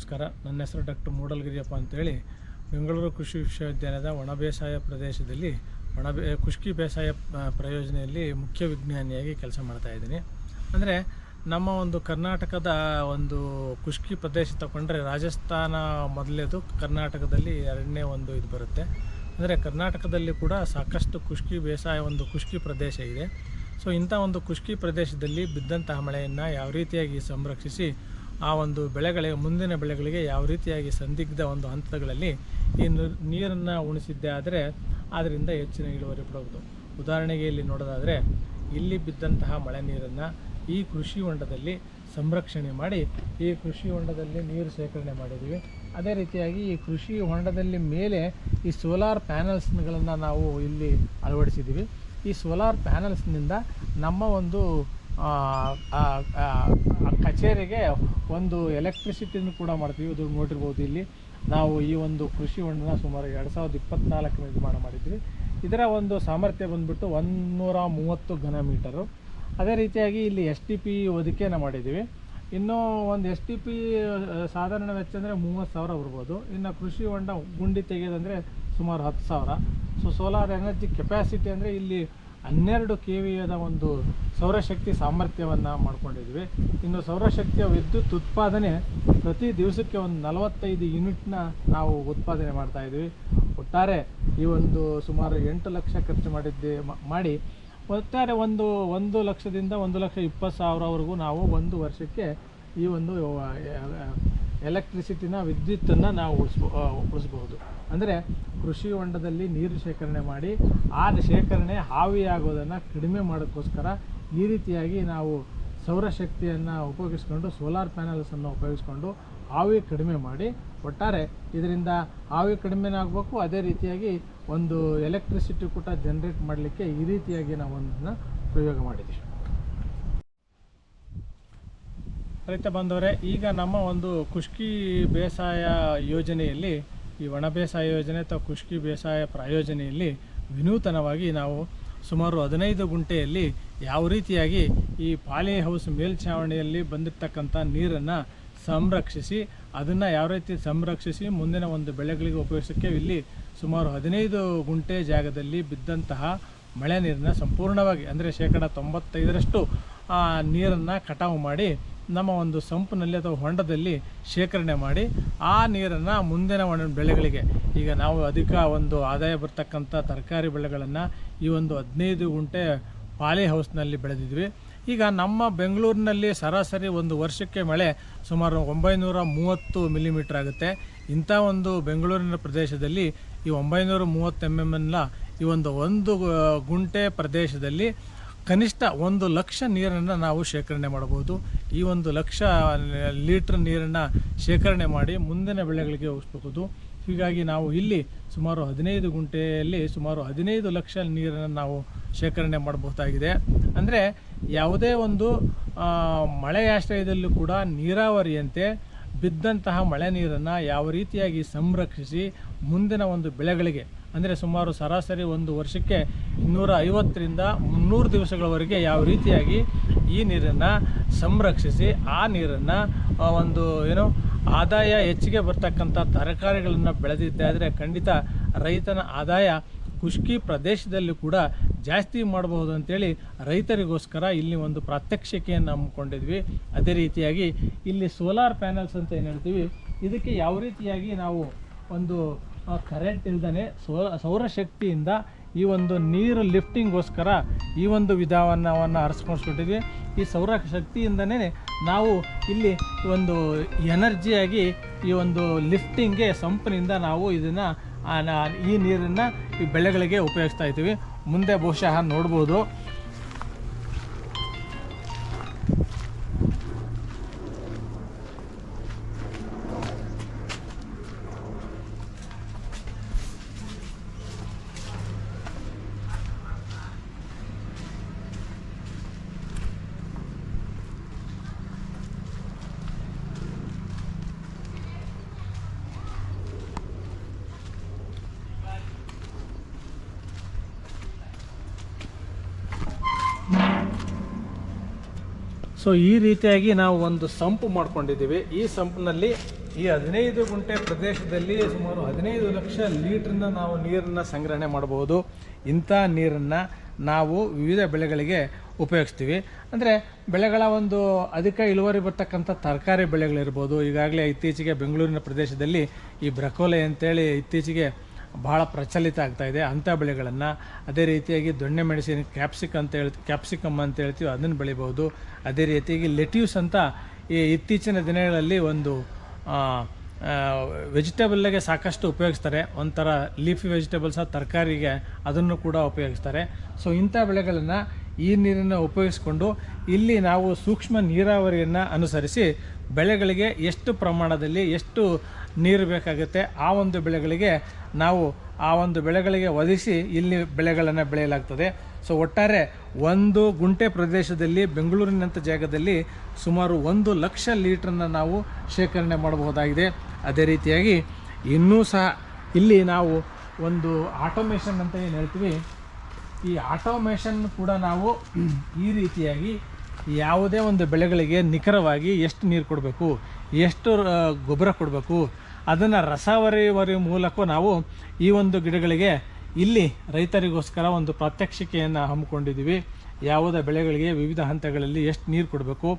ನಮಸ್ಕಾರ. ನನ್ನ ಹೆಸರು ಡಾಕ್ಟರ್ ಮೂಡಲ್ಗಿರಿಯಪ್ಪ ಅಂತೇಳಿ. ಬೆಂಗಳೂರು ಕೃಷಿ ವಿಶ್ವವಿದ್ಯಾಲಯದ ಒಣ ಬೇಸಾಯ ಪ್ರದೇಶದಲ್ಲಿ ಒಣ ಬೇ, ಖುಷ್ಕಿ ಬೇಸಾಯ ಪ್ರಯೋಜನೆಯಲ್ಲಿ ಮುಖ್ಯ ವಿಜ್ಞಾನಿಯಾಗಿ ಕೆಲಸ ಮಾಡ್ತಾ ಇದ್ದೀನಿ. ಅಂದರೆ ನಮ್ಮ ಒಂದು ಕರ್ನಾಟಕದ ಒಂದು ಖುಷ್ಕಿ ಪ್ರದೇಶ ತಗೊಂಡ್ರೆ ರಾಜಸ್ಥಾನ ಮೊದಲೇದು ಕರ್ನಾಟಕದಲ್ಲಿ ಎರಡನೇ ಒಂದು ಇದು ಬರುತ್ತೆ. ಅಂದರೆ ಕರ್ನಾಟಕದಲ್ಲಿ ಕೂಡ ಸಾಕಷ್ಟು ಖುಷ್ಕಿ ಬೇಸಾಯ ಒಂದು ಖುಷ್ಕಿ ಪ್ರದೇಶ ಇದೆ. ಸೊ ಇಂಥ ಒಂದು ಖುಷ್ಕಿ ಪ್ರದೇಶದಲ್ಲಿ ಬಿದ್ದಂತಹ ಮಳೆಯನ್ನು ಯಾವ ರೀತಿಯಾಗಿ ಸಂರಕ್ಷಿಸಿ ಆ ಒಂದು ಬೆಳೆಗಳಿಗೆ ಮುಂದಿನ ಬೆಳೆಗಳಿಗೆ ಯಾವ ರೀತಿಯಾಗಿ ಸಂದಿಗ್ಧ ಒಂದು ಹಂತಗಳಲ್ಲಿ ಈ ನೀರನ್ನು ಉಣಿಸಿದ್ದೇ ಆದರೆ ಅದರಿಂದ ಹೆಚ್ಚಿನ ಇಳುವರಿ ಪಡಬಹುದು ಉದಾಹರಣೆಗೆ ಇಲ್ಲಿ ನೋಡೋದಾದರೆ, ಇಲ್ಲಿ ಬಿದ್ದಂತಹ ಮಳೆ ನೀರನ್ನು ಈ ಕೃಷಿ ಹೊಂಡದಲ್ಲಿ ಸಂರಕ್ಷಣೆ ಮಾಡಿ, ಈ ಕೃಷಿ ಹೊಂಡದಲ್ಲಿ ನೀರು ಶೇಖರಣೆ ಮಾಡಿದ್ದೀವಿ. ಅದೇ ರೀತಿಯಾಗಿ ಈ ಕೃಷಿ ಹೊಂಡದಲ್ಲಿ ಮೇಲೆ ಈ ಸೋಲಾರ್ ಪ್ಯಾನಲ್ಸ್ಗಳನ್ನು ನಾವು ಇಲ್ಲಿ ಅಳವಡಿಸಿದ್ದೀವಿ. ಈ ಸೋಲಾರ್ ಪ್ಯಾನಲ್ಸ್ನಿಂದ ನಮ್ಮ ಒಂದು ಕಚೇರಿಗೆ ಒಂದು ಎಲೆಕ್ಟ್ರಿಸಿಟಿನೂ ಕೂಡ ಮಾಡ್ತೀವಿ. ಇದು ನೋಡಿರ್ಬೋದು ಇಲ್ಲಿ. ನಾವು ಈ ಒಂದು ಕೃಷಿ ಹೊಂಡನ ಸುಮಾರು ಎರಡು ಸಾವಿರದ ಇಪ್ಪತ್ನಾಲ್ಕು ನಿರ್ಮಾಣ ಮಾಡಿದ್ವಿ. ಇದರ ಒಂದು ಸಾಮರ್ಥ್ಯ ಬಂದ್ಬಿಟ್ಟು ಒಂದುನೂರ ಮೂವತ್ತು ಘನ ಮೀಟರು. ಅದೇ ರೀತಿಯಾಗಿ ಇಲ್ಲಿ ಎಸ್ ಟಿ ಪಿ ಒದಕೆಯನ್ನು ಮಾಡಿದ್ದೀವಿ. ಇನ್ನೂ ಒಂದು ಎಸ್ ಟಿ ಪಿ ಸಾಧಾರಣ ವೆಚ್ಚ ಅಂದರೆ ಮೂವತ್ತು ಸಾವಿರ ಬರ್ಬೋದು. ಇನ್ನು ಕೃಷಿ ಹೊಂಡ ಗುಂಡಿ ತೆಗೆಯೋದಂದರೆ ಸುಮಾರು ಹತ್ತು ಸಾವಿರ. ಸೊ ಸೋಲಾರ್ ಎನರ್ಜಿ ಕೆಪ್ಯಾಸಿಟಿ ಅಂದರೆ ಇಲ್ಲಿ ಹನ್ನೆರಡು ಕೆ ವಿಯದ ಒಂದು ಸೌರಶಕ್ತಿ ಸಾಮರ್ಥ್ಯವನ್ನು ಮಾಡ್ಕೊಂಡಿದ್ವಿ. ಇನ್ನು ಸೌರಶಕ್ತಿಯ ವಿದ್ಯುತ್ ಉತ್ಪಾದನೆ ಪ್ರತಿ ದಿವಸಕ್ಕೆ ಒಂದು ನಲವತ್ತೈದು ಯೂನಿಟ್ನ ನಾವು ಉತ್ಪಾದನೆ ಮಾಡ್ತಾ ಇದ್ವಿ. ಒಟ್ಟಾರೆ ಈ ಒಂದು ಸುಮಾರು ಎಂಟು ಲಕ್ಷ ಖರ್ಚು ಮಾಡಿದ್ದೆ ಮಾಡಿ ಒಟ್ಟಾರೆ ಒಂದು ಒಂದು ಲಕ್ಷದಿಂದ ಒಂದು ಲಕ್ಷ ಇಪ್ಪತ್ತು ಸಾವಿರವರೆಗೂ ನಾವು ಒಂದು ವರ್ಷಕ್ಕೆ ಈ ಒಂದು ಎಲೆಕ್ಟ್ರಿಸಿಟಿನ ವಿದ್ಯುತ್ತನ್ನು ನಾವು ಉಳಿಸ್ಬೋ ಉಳಿಸ್ಬಹುದು. ಅಂದರೆ ಕೃಷಿ ಹೊಂಡದಲ್ಲಿ ನೀರು ಶೇಖರಣೆ ಮಾಡಿ, ಆ ಶೇಖರಣೆ ಹಾವಿಯಾಗೋದನ್ನು ಕಡಿಮೆ ಮಾಡೋಕ್ಕೋಸ್ಕರ ಈ ರೀತಿಯಾಗಿ ನಾವು ಸೌರಶಕ್ತಿಯನ್ನು ಉಪಯೋಗಿಸ್ಕೊಂಡು ಸೋಲಾರ್ ಪ್ಯಾನಲ್ಸನ್ನು ಉಪಯೋಗಿಸ್ಕೊಂಡು ಆವಿ ಕಡಿಮೆ ಮಾಡಿ, ಒಟ್ಟಾರೆ ಇದರಿಂದ ಆವಿ ಕಡಿಮೆನಾಗಬೇಕು ಅದೇ ರೀತಿಯಾಗಿ ಒಂದು ಎಲೆಕ್ಟ್ರಿಸಿಟಿ ಕೂಡ ಜನ್ರೇಟ್ ಮಾಡಲಿಕ್ಕೆ ಈ ರೀತಿಯಾಗಿ ನಾವು ಒಂದನ್ನು ಪ್ರಯೋಗ ಮಾಡಿದ್ದೀವಿ ರೈತ ಬಂದವರೇ, ಈಗ ನಮ್ಮ ಒಂದು ಖುಷ್ಕಿ ಬೇಸಾಯ ಯೋಜನೆಯಲ್ಲಿ, ಈ ಒಣ ಬೇಸಾಯ ಯೋಜನೆ ಅಥವಾ ಖುಷ್ಕಿ ಬೇಸಾಯ ಪ್ರಾಯೋಜನೆಯಲ್ಲಿ ವಿನೂತನವಾಗಿ ನಾವು ಸುಮಾರು ಹದಿನೈದು ಗುಂಟೆಯಲ್ಲಿ ಯಾವ ರೀತಿಯಾಗಿ ಈ ಪಾಲಿ ಹೌಸ್ ಮೇಲ್ಛಾವಣಿಯಲ್ಲಿ ಬಂದಿರತಕ್ಕಂಥ ನೀರನ್ನು ಸಂರಕ್ಷಿಸಿ, ಅದನ್ನು ಯಾವ ರೀತಿ ಸಂರಕ್ಷಿಸಿ ಮುಂದಿನ ಒಂದು ಬೆಳೆಗಳಿಗೆ ಉಪಯೋಗಿಸೋಕ್ಕೆ ಇಲ್ಲಿ ಸುಮಾರು ಹದಿನೈದು ಗುಂಟೆ ಜಾಗದಲ್ಲಿ ಬಿದ್ದಂತಹ ಮಳೆ ನೀರನ್ನ ಸಂಪೂರ್ಣವಾಗಿ, ಅಂದರೆ ಶೇಕಡ ತೊಂಬತ್ತೈದರಷ್ಟು ನೀರನ್ನು ಕಟಾವು ಮಾಡಿ ನಮ್ಮ ಒಂದು ಸಂಪಿನಲ್ಲಿ ಅಥವಾ ಹೊಂಡದಲ್ಲಿ ಶೇಖರಣೆ ಮಾಡಿ ಆ ನೀರನ್ನು ಮುಂದಿನ ಬೆಳೆಗಳಿಗೆ, ಈಗ ನಾವು ಅಧಿಕ ಒಂದು ಆದಾಯ ಬರ್ತಕ್ಕಂಥ ತರಕಾರಿ ಬೆಳೆಗಳನ್ನು ಈ ಒಂದು ಹದಿನೈದು ಗುಂಟೆ ಪಾಲಿ ಹೌಸ್ನಲ್ಲಿ ಬೆಳೆದಿದ್ವಿ. ಈಗ ನಮ್ಮ ಬೆಂಗಳೂರಿನಲ್ಲಿ ಸರಾಸರಿ ಒಂದು ವರ್ಷಕ್ಕೆ ಮಳೆ ಸುಮಾರು ಒಂಬೈನೂರ ಮೂವತ್ತು ಮಿಲಿಮೀಟರ್ ಆಗುತ್ತೆ. ಇಂಥ ಒಂದು ಬೆಂಗಳೂರಿನ ಪ್ರದೇಶದಲ್ಲಿ ಈ ಒಂಬೈನೂರ ಮೂವತ್ತು ಎಂ ಈ ಒಂದು ಒಂದು ಗುಂಟೆ ಪ್ರದೇಶದಲ್ಲಿ ಕನಿಷ್ಠ ಒಂದು ಲಕ್ಷ ನೀರನ್ನು ನಾವು ಶೇಖರಣೆ ಮಾಡಬಹುದು. ಈ ಒಂದು ಲಕ್ಷ ಲೀಟ್ರ್ ನೀರನ್ನು ಶೇಖರಣೆ ಮಾಡಿ ಮುಂದಿನ ಬೆಳೆಗಳಿಗೆ ಉಳಿಸಬಹುದು ಹೀಗಾಗಿ ನಾವು ಇಲ್ಲಿ ಸುಮಾರು ಹದಿನೈದು ಗುಂಟೆಯಲ್ಲಿ ಸುಮಾರು ಹದಿನೈದು ಲಕ್ಷ ನೀರನ್ನು ನಾವು ಶೇಖರಣೆ ಮಾಡಬಹುದಾಗಿದೆ. ಅಂದರೆ ಯಾವುದೇ ಒಂದು ಮಳೆಯಾಶ್ರಯದಲ್ಲೂ ಕೂಡ ನೀರಾವರಿಯಂತೆ ಬಿದ್ದಂತಹ ಮಳೆ ನೀರನ್ನು ಯಾವ ರೀತಿಯಾಗಿ ಸಂರಕ್ಷಿಸಿ ಮುಂದಿನ ಒಂದು ಬೆಳೆಗಳಿಗೆ, ಅಂದರೆ ಸುಮಾರು ಸರಾಸರಿ ಒಂದು ವರ್ಷಕ್ಕೆ ಇನ್ನೂರ ಐವತ್ತರಿಂದ ಮುನ್ನೂರು ದಿವಸಗಳವರೆಗೆ ಯಾವ ರೀತಿಯಾಗಿ ಈ ನೀರನ್ನು ಸಂರಕ್ಷಿಸಿ, ಆ ನೀರನ್ನು ಒಂದು, ಏನು, ಆದಾಯ ಹೆಚ್ಚಿಗೆ ಬರ್ತಕ್ಕಂಥ ತರಕಾರಿಗಳನ್ನು ಬೆಳೆದಿದ್ದಾದರೆ ಖಂಡಿತ ರೈತನ ಆದಾಯ ಖುಷ್ಕಿ ಪ್ರದೇಶದಲ್ಲಿ ಕೂಡ ಜಾಸ್ತಿ ಮಾಡಬಹುದು ಅಂತೇಳಿ ರೈತರಿಗೋಸ್ಕರ ಇಲ್ಲಿ ಒಂದು ಪ್ರಾತ್ಯಕ್ಷಿಕೆಯನ್ನು ಹಮ್ಮಿಕೊಂಡಿದ್ವಿ. ಅದೇ ರೀತಿಯಾಗಿ ಇಲ್ಲಿ ಸೋಲಾರ್ ಪ್ಯಾನಲ್ಸ್ ಅಂತ ಏನು ಹೇಳ್ತೀವಿ, ಇದಕ್ಕೆ ಯಾವ ರೀತಿಯಾಗಿ ನಾವು ಒಂದು ಕರೆಂಟ್ ಇಲ್ದೇ ಸೌರ ಸೌರಶಕ್ತಿಯಿಂದ ಈ ಒಂದು ನೀರು ಲಿಫ್ಟಿಂಗ್ಗೋಸ್ಕರ ಈ ಒಂದು ವಿಧಾನವನ್ನು ಅರಸ್ಕೊಂಡಿದ್ವಿ ಈ ಸೌರ ಶಕ್ತಿಯಿಂದನೇ ನಾವು ಇಲ್ಲಿ ಒಂದು ಎನರ್ಜಿಯಾಗಿ ಈ ಒಂದು ಲಿಫ್ಟಿಂಗ್ಗೆ ಸಂಪಿನಿಂದ ನಾವು ಇದನ್ನು ಈ ನೀರನ್ನು ಈ ಬೆಳೆಗಳಿಗೆ ಉಪಯೋಗಿಸ್ತಾ ಇದ್ದೀವಿ. ಮುಂದೆ ಬಹುಶಃ ನೋಡ್ಬೋದು. ಸೊ ಈ ರೀತಿಯಾಗಿ ನಾವು ಒಂದು ಸಂಪು ಮಾಡ್ಕೊಂಡಿದ್ದೀವಿ. ಈ ಸಂಪಿನಲ್ಲಿ ಈ ಹದಿನೈದು ಗುಂಟೆ ಪ್ರದೇಶದಲ್ಲಿ ಸುಮಾರು ಹದಿನೈದು ಲಕ್ಷ ಲೀಟ್ರನ್ನ ನಾವು ನೀರನ್ನು ಸಂಗ್ರಹಣೆ ಮಾಡಬಹುದು. ಇಂಥ ನೀರನ್ನು ನಾವು ವಿವಿಧ ಬೆಳೆಗಳಿಗೆ ಉಪಯೋಗಿಸ್ತೀವಿ. ಅಂದರೆ ಬೆಳೆಗಳ ಒಂದು ಅಧಿಕ ಇಳುವರಿ ಬರ್ತಕ್ಕಂಥ ತರಕಾರಿ ಬೆಳೆಗಳಿರ್ಬೋದು. ಈಗಾಗಲೇ ಇತ್ತೀಚೆಗೆ ಬೆಂಗಳೂರಿನ ಪ್ರದೇಶದಲ್ಲಿ ಈ ಬ್ರಕೋಲೆ ಅಂತೇಳಿ ಇತ್ತೀಚೆಗೆ ಬಹಳ ಪ್ರಚಲಿತ ಆಗ್ತಾ ಇದೆ. ಅಂಥ ಬೆಳೆಗಳನ್ನು ಅದೇ ರೀತಿಯಾಗಿ ದೊಣ್ಣೆ ಮೆಣಸಿನ ಕ್ಯಾಪ್ಸಿಕ್ ಅಂತ ಹೇಳ್ ಕ್ಯಾಪ್ಸಿಕಮ್ ಅಂತ ಹೇಳ್ತೀವಿ, ಅದನ್ನು ಬೆಳಿಬೋದು ಅದೇ ರೀತಿಯಾಗಿ ಲೆಟ್ಯೂಸ್ ಅಂತ ಈ ಇತ್ತೀಚಿನ ದಿನಗಳಲ್ಲಿ ಒಂದು ವೆಜಿಟೇಬಲ್ಗೆ ಸಾಕಷ್ಟು ಉಪಯೋಗಿಸ್ತಾರೆ. ಒಂಥರ ಲೀಫಿ ವೆಜಿಟೇಬಲ್ಸ್ ತರಕಾರಿಗೆ ಅದನ್ನು ಕೂಡ ಉಪಯೋಗಿಸ್ತಾರೆ. ಸೊ ಇಂಥ ಬೆಳೆಗಳನ್ನು ಈ ನೀರನ್ನು ಉಪಯೋಗಿಸ್ಕೊಂಡು ಇಲ್ಲಿ ನಾವು ಸೂಕ್ಷ್ಮ ನೀರಾವರಿಯನ್ನು ಅನುಸರಿಸಿ ಬೆಳೆಗಳಿಗೆ ಎಷ್ಟು ಪ್ರಮಾಣದಲ್ಲಿ ಎಷ್ಟು ನೀರು ಬೇಕಾಗುತ್ತೆ. ಆ ಒಂದು ಬೆಳೆಗಳಿಗೆ ನಾವು ಆ ಒಂದು ಬೆಳೆಗಳಿಗೆ ಒದಗಿಸಿ ಇಲ್ಲಿ ಬೆಳೆಗಳನ್ನು ಬೆಳೆಯಲಾಗ್ತದೆ. ಸೊ ಒಟ್ಟಾರೆ ಒಂದು ಗುಂಟೆ ಪ್ರದೇಶದಲ್ಲಿ ಬೆಂಗಳೂರಿನಂಥ ಜಾಗದಲ್ಲಿ ಸುಮಾರು ಒಂದು ಲಕ್ಷ ಲೀಟ್ರನ್ನು ನಾವು ಶೇಖರಣೆ ಮಾಡಬಹುದಾಗಿದೆ. ಅದೇ ರೀತಿಯಾಗಿ ಇನ್ನೂ ಸಹ ಇಲ್ಲಿ ನಾವು ಒಂದು ಆಟೋಮೇಷನ್ ಅಂತ ಏನು ಹೇಳ್ತೀವಿ? ಈ ಆಟೋಮೇಷನ್ ಕೂಡ ನಾವು ಈ ರೀತಿಯಾಗಿ ಯಾವುದೇ ಒಂದು ಬೆಳೆಗಳಿಗೆ ನಿಖರವಾಗಿ ಎಷ್ಟು ನೀರು ಕೊಡಬೇಕು, ಎಷ್ಟು ಗೊಬ್ಬರ ಕೊಡಬೇಕು, ಅದನ್ನು ರಸವರಿವರಿ ಮೂಲಕ ನಾವು ಈ ಒಂದು ಗಿಡಗಳಿಗೆ ಇಲ್ಲಿ ರೈತರಿಗೋಸ್ಕರ ಒಂದು ಪ್ರಾತ್ಯಕ್ಷಿಕೆಯನ್ನು ಹಮ್ಮಿಕೊಂಡಿದ್ದೀವಿ. ಯಾವುದೇ ಬೆಳೆಗಳಿಗೆ ವಿವಿಧ ಹಂತಗಳಲ್ಲಿ ಎಷ್ಟು ನೀರು ಕೊಡಬೇಕು,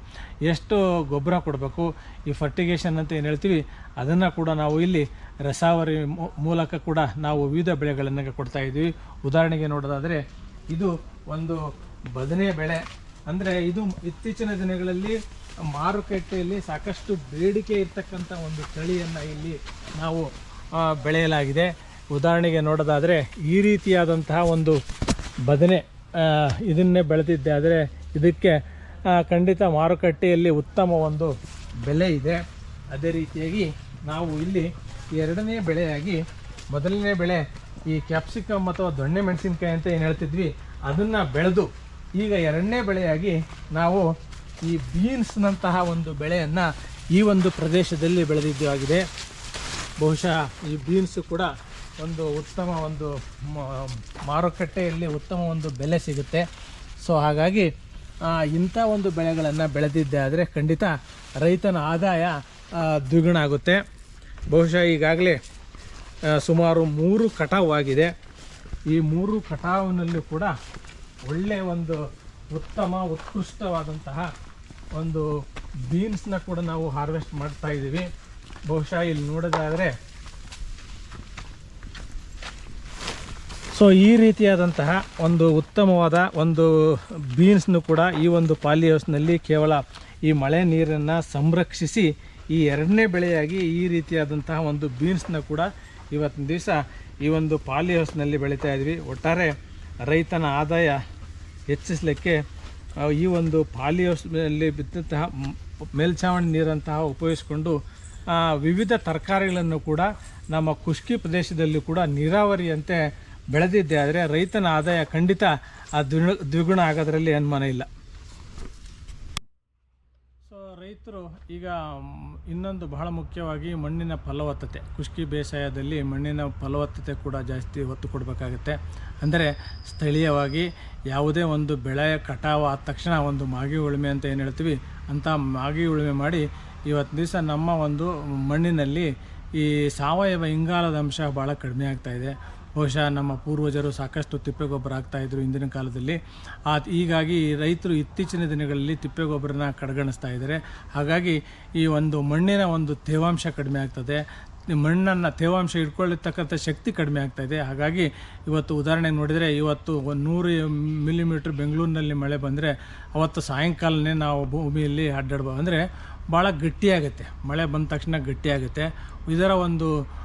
ಎಷ್ಟು ಗೊಬ್ಬರ ಕೊಡಬೇಕು, ಈ ಫರ್ಟಿಗೇಷನ್ ಅಂತ ಏನು ಹೇಳ್ತೀವಿ, ಅದನ್ನು ಕೂಡ ನಾವು ಇಲ್ಲಿ ರಸಾವರಿ ಮೂಲಕ ಕೂಡ ನಾವು ವಿವಿಧ ಬೆಳೆಗಳನ್ನು ಕೊಡ್ತಾ ಇದ್ದೀವಿ. ಉದಾಹರಣೆಗೆ ನೋಡೋದಾದರೆ, ಇದು ಒಂದು ಬದನೆ ಬೆಳೆ. ಅಂದರೆ ಇದು ಇತ್ತೀಚಿನ ದಿನಗಳಲ್ಲಿ ಮಾರುಕಟ್ಟೆಯಲ್ಲಿ ಸಾಕಷ್ಟು ಬೇಡಿಕೆ ಇರ್ತಕ್ಕಂಥ ಒಂದು ತಳಿಯನ್ನು ಇಲ್ಲಿ ನಾವು ಬೆಳೆಯಲಾಗಿದೆ. ಉದಾಹರಣೆಗೆ ನೋಡೋದಾದರೆ ಈ ರೀತಿಯಾದಂತಹ ಒಂದು ಬದನೆ ಇದನ್ನೇ ಬೆಳೆದಿದ್ದೆ. ಆದರೆ ಇದಕ್ಕೆ ಖಂಡಿತ ಮಾರುಕಟ್ಟೆಯಲ್ಲಿ ಉತ್ತಮ ಒಂದು ಬೆಲೆ ಇದೆ. ಅದೇ ರೀತಿಯಾಗಿ ನಾವು ಇಲ್ಲಿ ಎರಡನೇ ಬೆಳೆಯಾಗಿ, ಮೊದಲನೇ ಬೆಳೆ ಈ ಕ್ಯಾಪ್ಸಿಕಮ್ ಅಥವಾ ದೊಣ್ಣೆ ಮೆಣಸಿನ್ಕಾಯಿ ಅಂತ ಏನು ಹೇಳ್ತಿದ್ವಿ, ಅದನ್ನು ಬೆಳೆದು ಈಗ ಎರಡನೇ ಬೆಳೆಯಾಗಿ ನಾವು ಈ ಬೀನ್ಸ್ನಂತಹ ಒಂದು ಬೆಳೆಯನ್ನು ಈ ಒಂದು ಪ್ರದೇಶದಲ್ಲಿ ಬೆಳೆದಿದ್ದಾಗಿದೆ ಬಹುಶಃ ಈ ಬೀನ್ಸ್ ಕೂಡ ಒಂದು ಉತ್ತಮ ಒಂದು ಮಾರುಕಟ್ಟೆಯಲ್ಲಿ ಉತ್ತಮ ಒಂದು ಬೆಲೆ ಸಿಗುತ್ತೆ. ಸೊ, ಹಾಗಾಗಿ ಇಂಥ ಒಂದು ಬೆಳೆಗಳನ್ನು ಬೆಳೆದಿದ್ದೆ ಆದರೆ ಖಂಡಿತ ರೈತನ ಆದಾಯ ದ್ವಿಗುಣ ಆಗುತ್ತೆ. ಬಹುಶಃ ಈಗಾಗಲೇ ಸುಮಾರು ಮೂರು ಕಟಾವು ಆಗಿದೆ. ಈ ಮೂರು ಕಟಾವಿನಲ್ಲೂ ಕೂಡ ಒಳ್ಳೆಯ ಒಂದು ಉತ್ತಮ, ಉತ್ಕೃಷ್ಟವಾದಂತಹ ಒಂದು ಬೀನ್ಸ್ನ ಕೂಡ ನಾವು ಹಾರ್ವೆಸ್ಟ್ ಮಾಡ್ತಾ ಇದ್ದೀವಿ. ಬಹುಶಃ ಇಲ್ಲಿ ನೋಡೋದಾದರೆ ಸೊ ಈ ರೀತಿಯಾದಂತಹ ಒಂದು ಉತ್ತಮವಾದ ಒಂದು ಬೀನ್ಸ್ನು ಕೂಡ ಈ ಒಂದು ಪಾಲಿ ಹೌಸ್ನಲ್ಲಿ ಕೇವಲ ಈ ಮಳೆ ನೀರನ್ನು ಸಂರಕ್ಷಿಸಿ, ಈ ಎರಡನೇ ಬೆಳೆಯಾಗಿ ಈ ರೀತಿಯಾದಂತಹ ಒಂದು ಬೀನ್ಸ್ನ ಕೂಡ ಇವತ್ತಿನ ದಿವಸ ಈ ಒಂದು ಪಾಲಿ ಹೌಸ್ನಲ್ಲಿ ಬೆಳೀತಾ ಇದ್ವಿ. ಒಟ್ಟಾರೆ ರೈತನ ಆದಾಯ ಹೆಚ್ಚಿಸಲಿಕ್ಕೆ ಈ ಒಂದು ಪಾಲಿ ಹೌಸ್ನಲ್ಲಿ ಬಿದ್ದಂತಹ ಮೇಲ್ಛಾವಣಿ ನೀರಂತಹ ಉಪಯೋಗಿಸಿಕೊಂಡು ವಿವಿಧ ತರಕಾರಿಗಳನ್ನು ಕೂಡ ನಮ್ಮ ಖುಷ್ಕಿ ಪ್ರದೇಶದಲ್ಲಿ ಕೂಡ ನೀರಾವರಿಯಂತೆ ಬೆಳೆದಿದ್ದೆ ಆದರೆ ರೈತನ ಆದಾಯ ಖಂಡಿತ ಆ ದ್ವಿಗುಣ ಆಗೋದ್ರಲ್ಲಿ ಅನುಮಾನ ಇಲ್ಲ. ರೈತರು ಈಗ ಇನ್ನೊಂದು ಬಹಳ ಮುಖ್ಯವಾಗಿ ಮಣ್ಣಿನ ಫಲವತ್ತತೆ. ಖುಷ್ಕಿ ಬೇಸಾಯದಲ್ಲಿ ಮಣ್ಣಿನ ಫಲವತ್ತತೆ ಕೂಡ ಜಾಸ್ತಿ ಒತ್ತು ಕೊಡಬೇಕಾಗುತ್ತೆ. ಅಂದರೆ ಸ್ಥಳೀಯವಾಗಿ ಯಾವುದೇ ಒಂದು ಬೆಳೆ ಕಟಾವು ಆದ ತಕ್ಷಣ ಒಂದು ಮಾಗಿ ಉಳುಮೆ ಅಂತ ಏನು ಹೇಳ್ತೀವಿ, ಅಂಥ ಮಾಗಿ ಉಳುಮೆ ಮಾಡಿ ಇವತ್ತು ದಿವಸ ನಮ್ಮ ಒಂದು ಮಣ್ಣಿನಲ್ಲಿ ಈ ಸಾವಯವ ಇಂಗಾಲದ ಅಂಶ ಭಾಳ ಕಡಿಮೆ ಇದೆ. ಬಹುಶಃ ನಮ್ಮ ಪೂರ್ವಜರು ಸಾಕಷ್ಟು ತಿಪ್ಪೆಗೊಬ್ಬರ ಹಾಕ್ತಾಯಿದ್ರು ಹಿಂದಿನ ಕಾಲದಲ್ಲಿ. ಆ, ಹೀಗಾಗಿ ರೈತರು ಇತ್ತೀಚಿನ ದಿನಗಳಲ್ಲಿ ತಿಪ್ಪೆಗೊಬ್ಬರನ ಕಡೆಗಣಿಸ್ತಾ ಇದ್ದಾರೆ. ಹಾಗಾಗಿ ಈ ಒಂದು ಮಣ್ಣಿನ ಒಂದು ತೇವಾಂಶ ಕಡಿಮೆ ಆಗ್ತದೆ. ಮಣ್ಣನ್ನು ತೇವಾಂಶ ಇಟ್ಕೊಳ್ಳತಕ್ಕಂಥ ಶಕ್ತಿ ಕಡಿಮೆ ಆಗ್ತಾ ಇದೆ. ಹಾಗಾಗಿ ಇವತ್ತು ಉದಾಹರಣೆಗೆ ನೋಡಿದರೆ ಇವತ್ತು ಒಂದು ನೂರು ಮಿಲಿಮೀಟ್ರ್ ಬೆಂಗಳೂರಿನಲ್ಲಿ ಮಳೆ ಬಂದರೆ ಅವತ್ತು ಸಾಯಂಕಾಲನೇ ನಾವು ಭೂಮಿಯಲ್ಲಿ ಅಡ್ಡಾಡ್ಬೋದು ಅಂದರೆ ಭಾಳ ಗಟ್ಟಿಯಾಗುತ್ತೆ. ಮಳೆ ಬಂದ ತಕ್ಷಣ ಗಟ್ಟಿಯಾಗುತ್ತೆ. ಇದರ ಒಂದು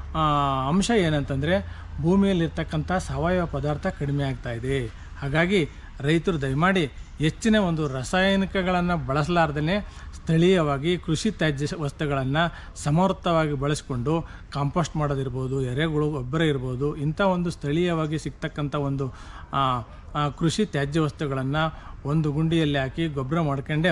ಅಂಶ ಏನಂತಂದರೆ ಭೂಮಿಯಲ್ಲಿರ್ತಕ್ಕಂಥ ಸಾವಯವ ಪದಾರ್ಥ ಕಡಿಮೆ ಇದೆ. ಹಾಗಾಗಿ ರೈತರು ದಯಮಾಡಿ ಹೆಚ್ಚಿನ ಒಂದು ರಾಸಾಯನಿಕಗಳನ್ನು ಬಳಸಲಾರ್ದೇ ಸ್ಥಳೀಯವಾಗಿ ಕೃಷಿ ತ್ಯಾಜ್ಯ ವಸ್ತುಗಳನ್ನು ಸಮರ್ಥವಾಗಿ ಬಳಸಿಕೊಂಡು ಕಾಂಪೋಸ್ಟ್ ಮಾಡೋದಿರ್ಬೋದು ಎರೆಗಳು ಗೊಬ್ಬರ ಇರ್ಬೋದು, ಇಂಥ ಒಂದು ಸ್ಥಳೀಯವಾಗಿ ಸಿಗ್ತಕ್ಕಂಥ ಒಂದು ಕೃಷಿ ತ್ಯಾಜ್ಯ ವಸ್ತುಗಳನ್ನು ಒಂದು ಗುಂಡಿಯಲ್ಲಿ ಹಾಕಿ ಗೊಬ್ಬರ ಮಾಡ್ಕೊಂಡೆ,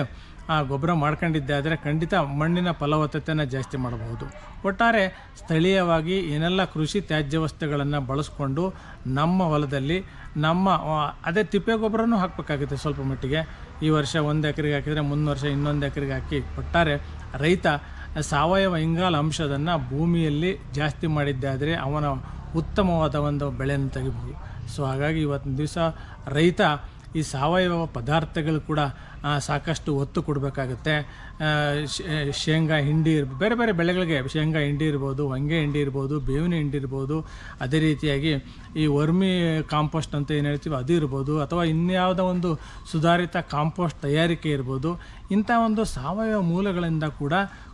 ಆ, ಗೊಬ್ಬರ ಮಾಡ್ಕೊಂಡಿದ್ದಾದರೆ ಖಂಡಿತ ಮಣ್ಣಿನ ಫಲವತ್ತತೆಯನ್ನು ಜಾಸ್ತಿ ಮಾಡಬಹುದು ಒಟ್ಟಾರೆ ಸ್ಥಳೀಯವಾಗಿ ಏನೆಲ್ಲ ಕೃಷಿ ತ್ಯಾಜ್ಯ ವಸ್ತುಗಳನ್ನು ಬಳಸ್ಕೊಂಡು ನಮ್ಮ ಹೊಲದಲ್ಲಿ ನಮ್ಮ ಅದೇ ತಿಪ್ಪೆ ಗೊಬ್ಬರನೂ ಹಾಕಬೇಕಾಗುತ್ತೆ ಸ್ವಲ್ಪ ಮಟ್ಟಿಗೆ ಈ ವರ್ಷ ಒಂದು ಎಕರೆಗೆ ಹಾಕಿದರೆ ಮುಂದಿನ ವರ್ಷ ಇನ್ನೊಂದು ಎಕರೆಗೆ ಹಾಕಿ ಒಟ್ಟಾರೆ ರೈತ ಸಾವಯವ ಇಂಗಾಲ ಅಂಶದನ್ನು ಭೂಮಿಯಲ್ಲಿ ಜಾಸ್ತಿ ಮಾಡಿದ್ದಾದರೆ ಅವನ ಉತ್ತಮವಾದ ಒಂದು ಬೆಳೆಯನ್ನು ತೆಗಿಬೋದು ಸೊ ಹಾಗಾಗಿ ಇವತ್ತಿನ ದಿವಸ ರೈತ ಈ ಸಾವಯವ ಪದಾರ್ಥಗಳು ಕೂಡ ಸಾಕಷ್ಟು ಒತ್ತು ಕೊಡಬೇಕಾಗುತ್ತೆ. ಶೇಂಗಾ, ಹಿಂಡಿ ಬೇರೆ ಬೇರೆ ಬೆಳೆಗಳಿಗೆ ಶೇಂಗಾ, ಹಿಂಡಿ ಇರ್ಬೋದು, ಹೊಂಗೆ ಹಿಂಡಿ ಇರ್ಬೋದು, ಬೇವಿನ ಹಿಂಡಿ ಇರ್ಬೋದು, ಅದೇ ರೀತಿಯಾಗಿ ಈ ವರ್ಮಿ ಕಾಂಪೋಸ್ಟ್ ಅಂತ ಏನು ಹೇಳ್ತೀವಿ ಅದು ಇರ್ಬೋದು, ಅಥವಾ ಇನ್ಯಾವುದೋ ಒಂದು ಸುಧಾರಿತ ಕಾಂಪೋಸ್ಟ್ ತಯಾರಿಕೆ ಇರ್ಬೋದು, ಇಂಥ ಒಂದು ಸಾವಯವ ಮೂಲಗಳಿಂದ ಕೂಡ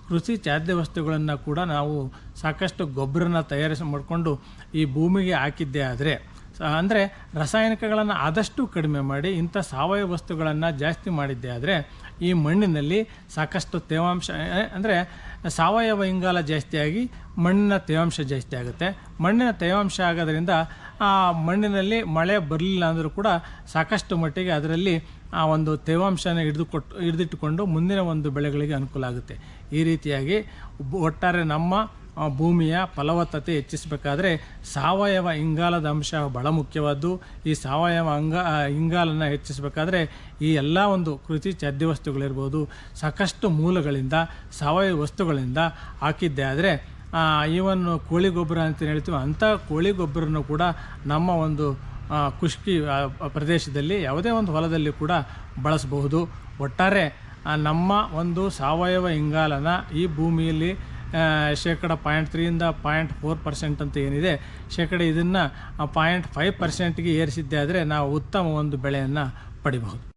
ಕೃಷಿ ತ್ಯಾಜ್ಯ ವಸ್ತುಗಳನ್ನು ಕೂಡ ನಾವು ಸಾಕಷ್ಟು ಗೊಬ್ಬರನ ತಯಾರಿಸಿ ಮಾಡಿಕೊಂಡು ಈ ಭೂಮಿಗೆ ಹಾಕಿದ್ದೇ ಆದರೆ ಅಂದರೆ ರಾಸಾಯನಿಕಗಳನ್ನು ಆದಷ್ಟು ಕಡಿಮೆ ಮಾಡಿ ಇಂಥ ಸಾವಯವ ವಸ್ತುಗಳನ್ನು ಜಾಸ್ತಿ ಮಾಡಿದ್ದೆ ಆದರೆ ಈ ಮಣ್ಣಿನಲ್ಲಿ ಸಾಕಷ್ಟು ತೇವಾಂಶ ಅಂದರೆ ಸಾವಯವ ಇಂಗಾಲ ಜಾಸ್ತಿಯಾಗಿ ಮಣ್ಣಿನ ತೇವಾಂಶ ಜಾಸ್ತಿ ಆಗುತ್ತೆ. ಮಣ್ಣಿನ ತೇವಾಂಶ ಆಗೋದ್ರಿಂದ ಆ ಮಣ್ಣಿನಲ್ಲಿ ಮಳೆ ಬರಲಿಲ್ಲ ಅಂದರೂ ಕೂಡ ಸಾಕಷ್ಟು ಮಟ್ಟಿಗೆ ಅದರಲ್ಲಿ ಆ ಒಂದು ತೇವಾಂಶನ ಹಿಡಿದುಕೊಟ್ಟು ಹಿಡಿದಿಟ್ಟುಕೊಂಡು ಮುಂದಿನ ಒಂದು ಬೆಳೆಗಳಿಗೆ ಅನುಕೂಲ ಆಗುತ್ತೆ. ಈ ರೀತಿಯಾಗಿ ಒಟ್ಟಾರೆ ನಮ್ಮ ಭೂಮಿಯ ಫಲವತ್ತತೆ ಹೆಚ್ಚಿಸಬೇಕಾದ್ರೆ ಸಾವಯವ ಇಂಗಾಲದ ಅಂಶ ಬಹಳ ಮುಖ್ಯವಾದ್ದು. ಈ ಸಾವಯವ ಅಂಗ ಇಂಗಾಲನ್ನು ಇಂಗಾಲನ ಹೆಚ್ಚಿಸಬೇಕಾದ್ರೆ ಈ ಎಲ್ಲ ಒಂದು ಕೃತಿ ತ್ಯಾಜ್ಯ ವಸ್ತುಗಳಿರ್ಬೋದು. ಸಾಕಷ್ಟು ಮೂಲಗಳಿಂದ, ಸಾವಯವ ವಸ್ತುಗಳಿಂದ ಹಾಕಿದ್ದೆ ಆದರೆ ಈವನ್ ಕೋಳಿ ಗೊಬ್ಬರ ಅಂತ ಹೇಳ್ತೀವಿ, ಅಂಥ ಕೋಳಿ ಗೊಬ್ಬರನೂ ಕೂಡ ನಮ್ಮ ಒಂದು ಖುಷ್ಕಿ ಪ್ರದೇಶದಲ್ಲಿ ಯಾವುದೇ ಒಂದು ಹೊಲದಲ್ಲಿ ಕೂಡ ಬಳಸಬಹುದು. ಒಟ್ಟಾರೆ ನಮ್ಮ ಒಂದು ಸಾವಯವ ಇಂಗಾಲನ ಈ ಭೂಮಿಯಲ್ಲಿ ಶೇಕಡ ಪಾಯಿಂಟ್ ತ್ರೀಯಿಂದ ಪಾಯಿಂಟ್ ಫೋರ್ ಪರ್ಸೆಂಟ್ ಅಂತ ಏನಿದೆ, ಶೇಕಡ ಇದನ್ನು ಪಾಯಿಂಟ್ ಫೈವ್ ಪರ್ಸೆಂಟ್ಗೆ ಏರಿಸಿದ್ದೆ ಆದರೆ ನಾವು ಉತ್ತಮ ಒಂದು ಬೆಳೆಯನ್ನು ಪಡಿಬಹುದು.